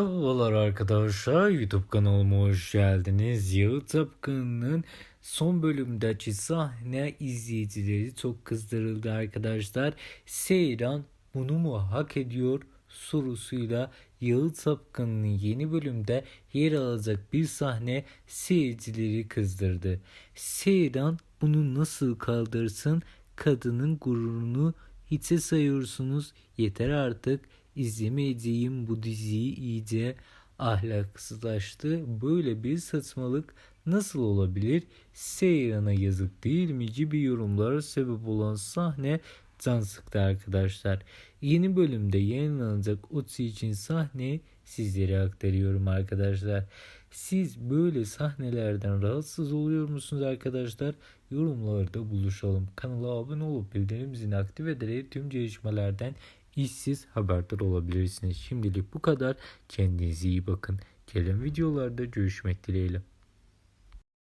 Merhabalar arkadaşlar YouTube kanalıma hoş geldiniz. Yağı Tapkan'ın son bölümdeki sahne izleyicileri çok kızdırıldı arkadaşlar. Seyran bunu mu hak ediyor sorusuyla Yağı Tapkan'ın yeni bölümde yer alacak bir sahne seyircileri kızdırdı. Seyran bunu nasıl kaldırsın kadının gururunu hiçe sayıyorsunuz yeter artık izlemeyeceğim bu diziyi iyice ahlaksızlaştı. Böyle bir saçmalık nasıl olabilir? Seyran'a yazık değil mi gibi yorumlara sebep olan sahne can sıktı arkadaşlar. Yeni bölümde yayınlanacak Otsi için sahneyi sizlere aktarıyorum arkadaşlar. Siz böyle sahnelerden rahatsız oluyor musunuz arkadaşlar? Yorumlarda buluşalım. Kanala abone olup bildirim zilini aktif ederek tüm gelişmelerden işsiz haberdar olabilirsiniz. Şimdilik bu kadar. Kendinize iyi bakın. Gelen videolarda görüşmek dileğiyle.